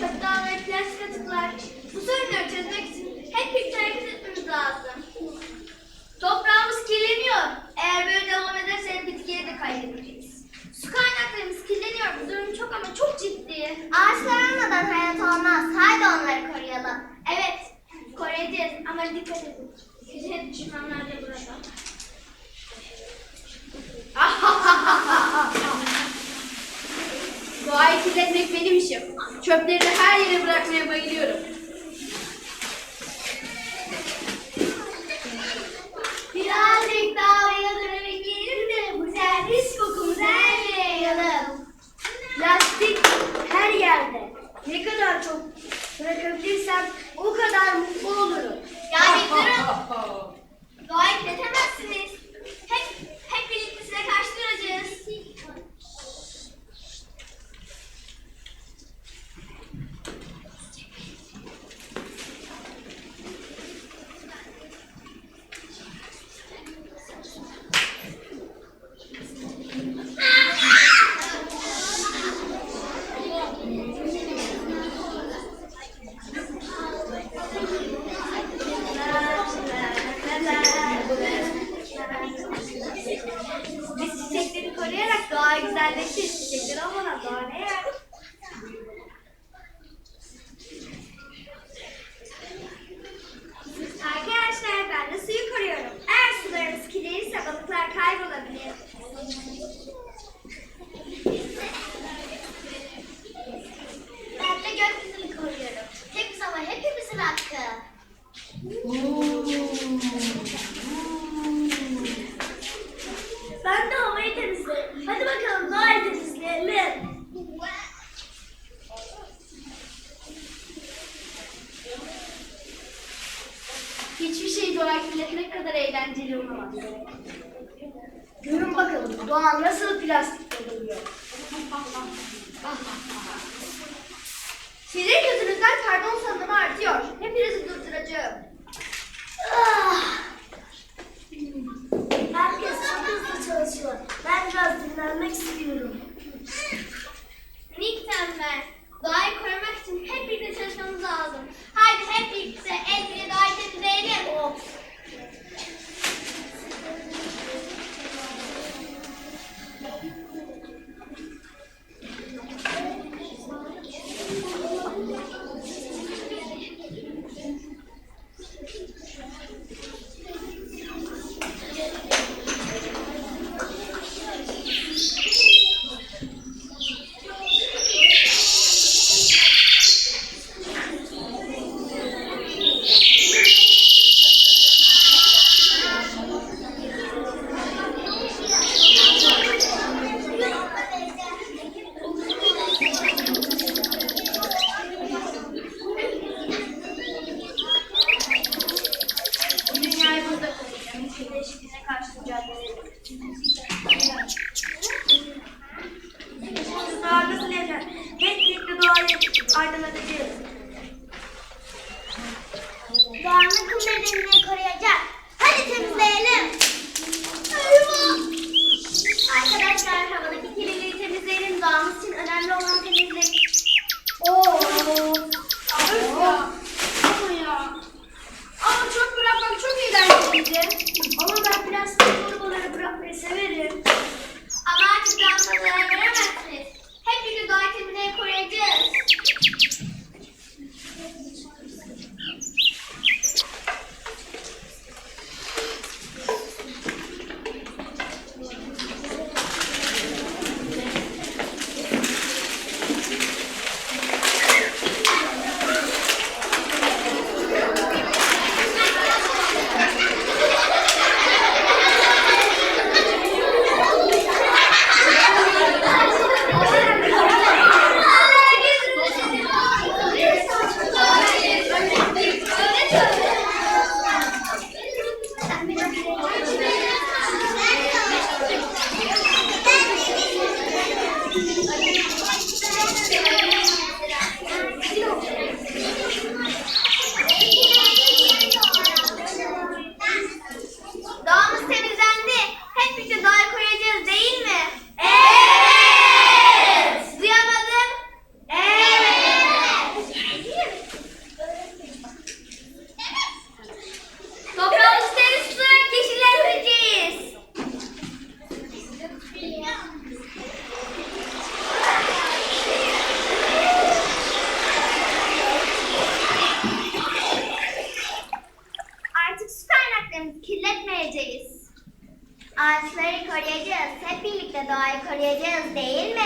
çöpler ve plastik atıklar. Bu sorunları çözmek için hep birlikte hareket etmemiz lazım. Toprağımız kirleniyor. Eğer böyle devam ederseniz bitkileri de kaybedeceğiz. Su kaynaklarımız kirleniyor. Bu durum çok ama çok ciddi. Ağaçlar olmadan hayat olmaz. Haydi onları koruyalım. Evet, koruyacağız ama dikkat edin. Kötü düşmanlarla bırakın. Benim işim. Çöpleri her yere bırakmaya bayılıyorum. Birazcık daha oyalanabilirim de bu servis kokumuzu her yere yayalım. Plastik her yerde. Ne kadar çok bırakabilirsem o kadar mutlu Görün bakalım doğa nasıl plastik oluyor. Sizin yüzünüzden karbon salınımı artıyor. Hepinizi durduracağım. Ah! Herkes çok hızlı çalışıyor. Ben biraz dinlenmek istiyorum. Minik tembel. Doğayı korumak için hep birlikte çalışmamız lazım. Haydi hep birlikte el bile doğayı temizleyelim. Dünyayı burada koruyacağım. İklim değişikliğine karşı mücadele edeceğim. Doğa nasıl yaşar? Hep birlikte doğayı aydınlatacağız. Doğanın kumlarını koruyacak. Hadi temizleyelim. Arkadaşlar havadaki kirliliği temizleyelim. Doğamız için önemli olan temizlik. Oo. Ama ya. Ama çöp bırakmak çok eğlenceliydi. Ama ben plastik torbaları bırakmayı severim. Ama artık daha fazla zarar veremezsiniz. Hep birlikte doğayı temizleyip koruyacağız. Doğamız temizlendi. Hep birlikte doğayı koruyacağız değil mi? Evet. Duyamadım. Evet. Toprağımızı temiz tutarak yeşillendireceğiz. Artık su kaynaklarımızı kirletmeyeceğiz. Ağaçları koruyacağız. Hep birlikte doğayı koruyacağız değil mi?